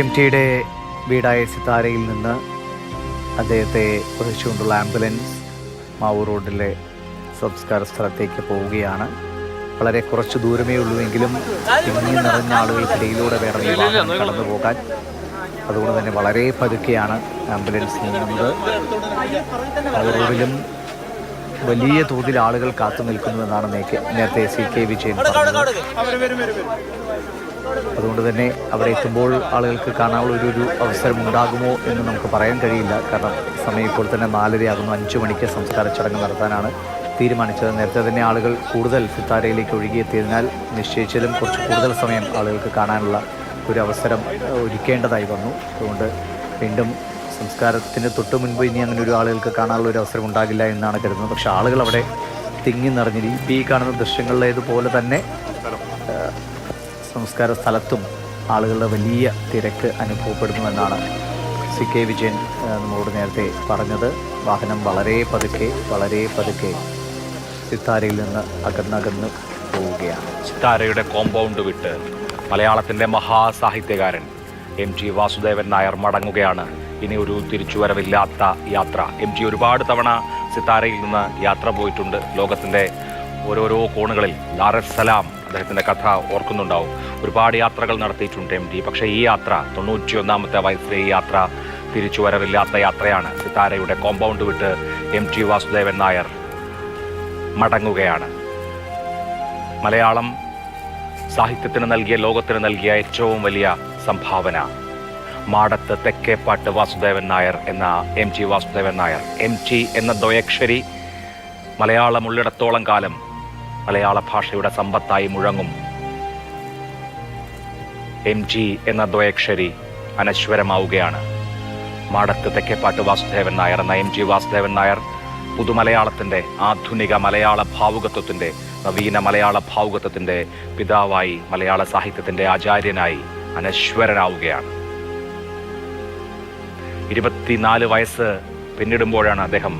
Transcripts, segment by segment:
M ടിയുടെ വീടായ സിത്താരയിൽ നിന്ന് അദ്ദേഹത്തെ വഹിച്ചുകൊണ്ടുള്ള ആംബുലൻസ് മാവൂർ റോഡിലെ സംസ്കാര സ്ഥലത്തേക്ക് പോവുകയാണ്. വളരെ കുറച്ച് ദൂരമേ ഉള്ളൂ എങ്കിലും തിങ്ങി നിറഞ്ഞ ആളുകൾക്കിടയിലൂടെ വേണം ഈ വാഹനം കടന്നു പോകാൻ. അതുകൊണ്ട് തന്നെ വളരെ പതുക്കെയാണ് ആംബുലൻസ് നീങ്ങുന്നത് മാവൂർ റോഡിലും വലിയ തോതിൽ ആളുകൾ കാത്തു നിൽക്കുന്നുവെന്നാണ് നേരത്തെ സി കെ വിജയൻ അതുകൊണ്ട് തന്നെ അവിടെ എത്തുമ്പോൾ ആളുകൾക്ക് കാണാനുള്ള ഒരു ഒരു അവസരം ഉണ്ടാകുമോ എന്ന് നമുക്ക് പറയാൻ കഴിയില്ല. കാരണം സമയം ഇപ്പോൾ തന്നെ നാലരയാകുന്നു. അഞ്ചു മണിക്ക് സംസ്കാര ചടങ്ങ് നടത്താനാണ് തീരുമാനിച്ചത്. നേരത്തെ തന്നെ ആളുകൾ കൂടുതൽ സിത്താരയിലേക്ക് ഒഴുകിയെത്തിയതിനാൽ നിശ്ചയിച്ചതിലും കുറച്ച് കൂടുതൽ സമയം ആളുകൾക്ക് കാണാനുള്ള ഒരു അവസരം ഒരുക്കേണ്ടതായി വന്നു. അതുകൊണ്ട് വീണ്ടും സംസ്കാരത്തിന് തൊട്ട് മുൻപ് ഇനി അങ്ങനെ ഒരു ആളുകൾക്ക് കാണാനുള്ള ഒരു അവസരം ഉണ്ടാകില്ല എന്നാണ് കരുതുന്നത്. പക്ഷേ ആളുകൾ അവിടെ തിങ്ങി നിറഞ്ഞിരിക്കും. ഈ കാണുന്ന ദൃശ്യങ്ങളിലേതുപോലെ തന്നെ സംസ്കാര സ്ഥലത്തും ആളുകളുടെ വലിയ തിരക്ക് അനുഭവപ്പെടുന്നുവെന്നാണ് സി കെ വിജയൻ നമ്മളോട് നേരത്തെ പറഞ്ഞത്. വാഹനം വളരെ പതുക്കെ വളരെ പതുക്കെ സിത്താരയിൽ നിന്ന് അകന്നകന്ന് പോവുകയാണ്. സിത്താരയുടെ കോമ്പൗണ്ട് വിട്ട് മലയാളത്തിന്റെ മഹാസാഹിത്യകാരൻ എം ജി വാസുദേവൻ നായർ മടങ്ങുകയാണ്. ഇനി ഒരു തിരിച്ചുവരവില്ലാത്ത യാത്ര. എം ജി ഒരുപാട് തവണ സിത്താരയിൽ നിന്ന് യാത്ര പോയിട്ടുണ്ട്. ലോകത്തിന്റെ ഓരോരോ കോണുകളിൽ ദാറസ്സലാം അദ്ദേഹത്തിന്റെ കഥ ഓർക്കുന്നുണ്ടാവും. ഒരുപാട് യാത്രകൾ നടത്തിയിട്ടുണ്ട് എം ടി പക്ഷേ ഈ യാത്ര തൊണ്ണൂറ്റിയൊന്നാമത്തെ വയസ്സിലെ ഈ യാത്ര തിരിച്ചു വരവില്ലാത്ത യാത്രയാണ് സിതാരയുടെ കോമ്പൗണ്ട് വിട്ട് എം ടി വാസുദേവൻ നായർ മടങ്ങുകയാണ്. മലയാളം സാഹിത്യത്തിന് നൽകിയ ലോകത്തിന് നൽകിയ ഏറ്റവും വലിയ സംഭാവന മാടത്ത് തെക്കേപ്പാട്ട് വാസുദേവൻ നായർ എന്ന M G Vasudevan Nair. M G എന്ന ദ്വയക്ഷരി മലയാളം ഉള്ളിടത്തോളം കാലം മലയാള ഭാഷയുടെ സമ്പത്തായി മുഴങ്ങും. എം ജി എന്ന ദ്വയക്ഷരി അനശ്വരമാവുകയാണ്. മാടത്ത് തെക്കേപ്പാട്ട് വാസുദേവൻ നായർ എന്ന എം ജി വാസുദേവൻ നായർ പുതുമലയാളത്തിന്റെ ആധുനിക മലയാള ഭാവുകത്വത്തിന്റെ നവീന മലയാള ഭാവുകത്വത്തിന്റെ പിതാവായി മലയാള സാഹിത്യത്തിന്റെ ആചാര്യനായി അനശ്വരനാവുകയാണ്. ഇരുപത്തിനാല് വയസ്സ് പിന്നിടുമ്പോഴാണ് അദ്ദേഹം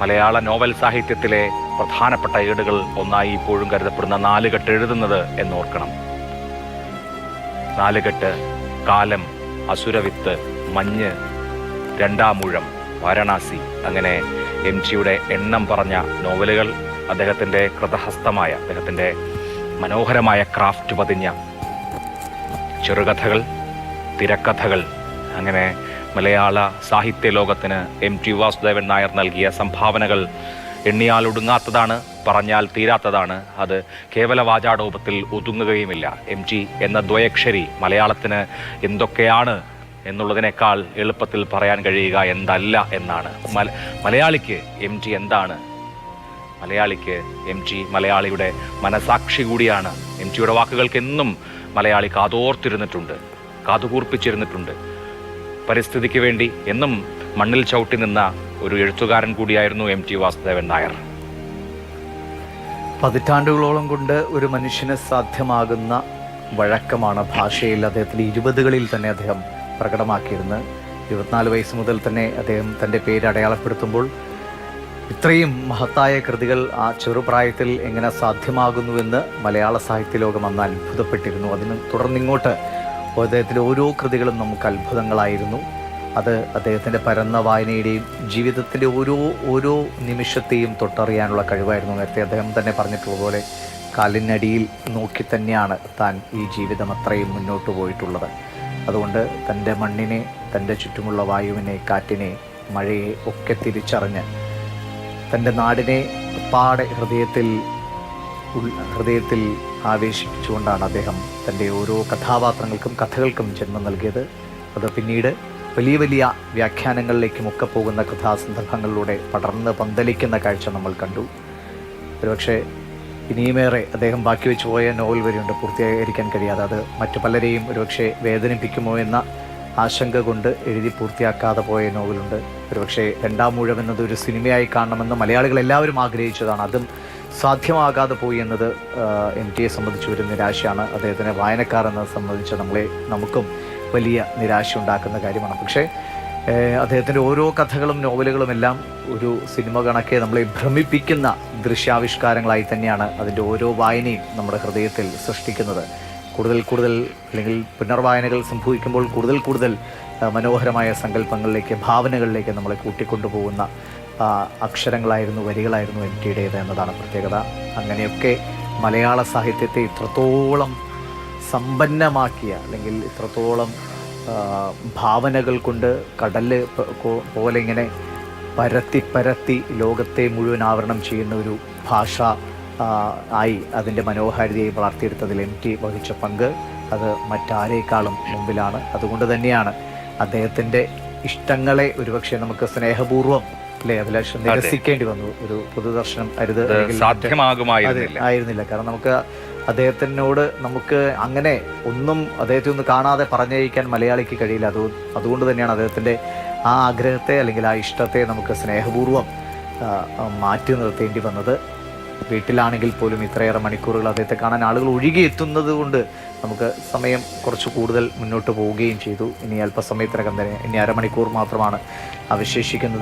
മലയാള നോവൽ സാഹിത്യത്തിലെ പ്രധാനപ്പെട്ട ഏടുകൾ ഒന്നായി ഇപ്പോഴും കരുതപ്പെടുന്ന നാലുകെട്ട് എഴുതുന്നത് എന്നോർക്കണം. നാലുകെട്ട് കാലം അസുരവിത്ത് മഞ്ഞ് രണ്ടാമൂഴം വാരണാസി അങ്ങനെ എം ജിയുടെ എണ്ണം പറഞ്ഞ നോവലുകൾ അദ്ദേഹത്തിന്റെ കൃതഹസ്തമായ അദ്ദേഹത്തിന്റെ മനോഹരമായ ക്രാഫ്റ്റ് പതിഞ്ഞ ചെറുകഥകൾ തിരക്കഥകൾ അങ്ങനെ മലയാള സാഹിത്യ ലോകത്തിന് എം ടി വാസുദേവൻ നായർ നൽകിയ സംഭാവനകൾ എണ്ണിയാൽ ഒടുങ്ങാത്തതാണ് പറഞ്ഞാൽ തീരാത്തതാണ്. അത് കേവല വാചാടോപത്തിൽ ഒതുങ്ങുകയുമില്ല. എം ജി എന്ന ദ്വയക്ഷരി മലയാളത്തിന് എന്തൊക്കെയാണ് എന്നുള്ളതിനേക്കാൾ എളുപ്പത്തിൽ പറയാൻ കഴിയുക എന്തല്ല എന്നാണ്. മല മലയാളിക്ക് എം ജി എന്താണ്? മലയാളിക്ക് എം ജി മലയാളിയുടെ മനസാക്ഷി കൂടിയാണ്. എം ജിയുടെ വാക്കുകൾക്ക് എന്നും മലയാളി കാതോർത്തിരുന്നിട്ടുണ്ട് കാതുകൂർപ്പിച്ചിരുന്നിട്ടുണ്ട്. പരിസ്ഥിതിക്ക് വേണ്ടി എന്നും മണ്ണിൽ ചവിട്ടി നിന്ന ഒരു എഴുത്തുകാരൻ കൂടിയായിരുന്നു എം ടി വാസുദേവൻ നായർ. പതിറ്റാണ്ടുകളോളം കൊണ്ട് ഒരു മനുഷ്യന് സാധ്യമാകുന്ന വഴക്കമാണ് ഭാഷയിൽ അദ്ദേഹത്തിന്റെ ഇരുപതുകളിൽ തന്നെ അദ്ദേഹം പ്രകടമാക്കിയിരുന്നത് ഇരുപത്തിനാല് വയസ്സ് മുതൽ തന്നെ അദ്ദേഹം തന്റെ പേര് അടയാളപ്പെടുത്തുമ്പോൾ ഇത്രയും മഹത്തായ കൃതികൾ ആ ചെറുപ്രായത്തിൽ എങ്ങനെ സാധ്യമാകുന്നുവെന്ന് മലയാള സാഹിത്യ ലോകം അന്ന് അത്ഭുതപ്പെട്ടിരുന്നു. അതിന് തുടർന്നിങ്ങോട്ട് അദ്ദേഹത്തിന്റെ ഓരോ കൃതികളും നമുക്ക് അത്ഭുതങ്ങളായിരുന്നു. അത് അദ്ദേഹത്തിന്റെ പരന്ന വായനയുടെയും ജീവിതത്തിലെ ഓരോ ഓരോ നിമിഷത്തെയും തൊട്ടറിയാനുള്ള കഴിവായിരുന്നു. നേരത്തെ അദ്ദേഹം തന്നെ പറഞ്ഞിട്ടുള്ള പോലെ കാലിനടിയിൽ നോക്കി തന്നെയാണ് താൻ ഈ ജീവിതം അത്രയും മുന്നോട്ട് പോയിട്ടുള്ളത്. അതുകൊണ്ട് തന്റെ മണ്ണിനെ തന്റെ ചുറ്റുമുള്ള വായുവിനെ കാറ്റിനെ മഴയെ ഒക്കെ തിരിച്ചറിഞ്ഞ് തന്റെ നാടിനെ പാടെ ഹൃദയത്തിൽ ഹൃദയത്തിൽ ആവേശിപ്പിച്ചുകൊണ്ടാണ് അദ്ദേഹം തന്റെ ഓരോ കഥാപാത്രങ്ങൾക്കും കഥകൾക്കും ജന്മം നൽകിയത്. അത് പിന്നീട് വലിയ വലിയ വ്യാഖ്യാനങ്ങളിലേക്കുമൊക്കെ പോകുന്ന കഥാസന്ദർഭങ്ങളിലൂടെ പടർന്ന് പന്തലിക്കുന്ന കാഴ്ച നമ്മൾ കണ്ടു. ഒരുപക്ഷെ ഇനിയുമേറെ അദ്ദേഹം ബാക്കി വെച്ച് പോയ നോവൽ വരെയുണ്ട് പൂർത്തീകരിക്കാൻ കഴിയാതെ. അത് മറ്റു പലരെയും ഒരുപക്ഷെ വേദനിപ്പിക്കുമോ എന്ന ആശങ്ക കൊണ്ട് എഴുതി പൂർത്തിയാക്കാതെ പോയ നോവലുണ്ട്. ഒരുപക്ഷെ രണ്ടാം മൂഴം എന്നത് ഒരു സിനിമയായി കാണണമെന്ന് മലയാളികൾ എല്ലാവരും ആഗ്രഹിച്ചതാണ്. അതും സാധ്യമാകാതെ പോയി എന്നത് എം ടിയെ സംബന്ധിച്ച് ഒരു നിരാശയാണ്. അദ്ദേഹത്തിന് വായനക്കാരെന്ന് സംബന്ധിച്ച് നമ്മളെ നമുക്കും വലിയ നിരാശ ഉണ്ടാക്കുന്ന കാര്യമാണ്. പക്ഷേ അദ്ദേഹത്തിന്റെ ഓരോ കഥകളും നോവലുകളും എല്ലാം ഒരു സിനിമ കണക്കെ നമ്മളെ ഭ്രമിപ്പിക്കുന്ന ദൃശ്യാവിഷ്കാരങ്ങളായി തന്നെയാണ് അതിന്റെ ഓരോ വായനയും നമ്മുടെ ഹൃദയത്തിൽ സൃഷ്ടിക്കുന്നത്. കൂടുതൽ കൂടുതൽ അല്ലെങ്കിൽ പുനർവായനകൾ സംഭവിക്കുമ്പോൾ കൂടുതൽ കൂടുതൽ മനോഹരമായ സങ്കല്പങ്ങളിലേക്ക് ഭാവനകളിലേക്ക് നമ്മളെ കൂട്ടിക്കൊണ്ടുപോകുന്ന അക്ഷരങ്ങളായിരുന്നു വരികളായിരുന്നു എം ടിയുടേത് എന്നതാണ് പ്രത്യേകത. അങ്ങനെയൊക്കെ മലയാള സാഹിത്യത്തെ ഇത്രത്തോളം സമ്പന്നമാക്കിയ അല്ലെങ്കിൽ ഇത്രത്തോളം ഭാവനകൾ കൊണ്ട് കടൽ പോലെ ഇങ്ങനെ പരത്തി പരത്തി ലോകത്തെ മുഴുവൻ ആവരണം ചെയ്യുന്ന ഒരു ഭാഷ ആയി അതിന്റെ മനോഹാരിതയെ വളർത്തിയെടുത്തതിൽ എം ടി വഹിച്ച പങ്ക് അത് മറ്റാരേക്കാളും മുമ്പിലാണ്. അതുകൊണ്ട് തന്നെയാണ് അദ്ദേഹത്തിന്റെ ഇഷ്ടങ്ങളെ ഒരുപക്ഷെ നമുക്ക് സ്നേഹപൂർവം അല്ലേ അഭിലാഷ് നിരസിക്കേണ്ടി വന്നു. ഒരു പൊതുദർശനം അരുത് ആയിരുന്നില്ല. കാരണം നമുക്ക് അദ്ദേഹത്തിനോട് നമുക്ക് അങ്ങനെ ഒന്നും അദ്ദേഹത്തെ ഒന്ന് കാണാതെ പറഞ്ഞയക്കാൻ മലയാളിക്ക് കഴിയില്ല. അത് അതുകൊണ്ട് തന്നെയാണ് അദ്ദേഹത്തിന്റെ ആ ആഗ്രഹത്തെ അല്ലെങ്കിൽ ആ ഇഷ്ടത്തെ നമുക്ക് സ്നേഹപൂർവം മാറ്റി നിർത്തേണ്ടി വന്നത്. വീട്ടിലാണെങ്കിൽ പോലും ഇത്രയേറെ മണിക്കൂറുകൾ അദ്ദേഹത്തെ കാണാൻ ആളുകൾ ഒഴുകിയെത്തുന്നത് കൊണ്ട് നമുക്ക് സമയം കുറച്ച് കൂടുതൽ മുന്നോട്ട് പോവുകയും ചെയ്തു. ഇനി അല്പസമയത്തിനകം തന്നെ ഇനി അരമണിക്കൂർ മാത്രമാണ് അവശേഷിക്കുന്നത്.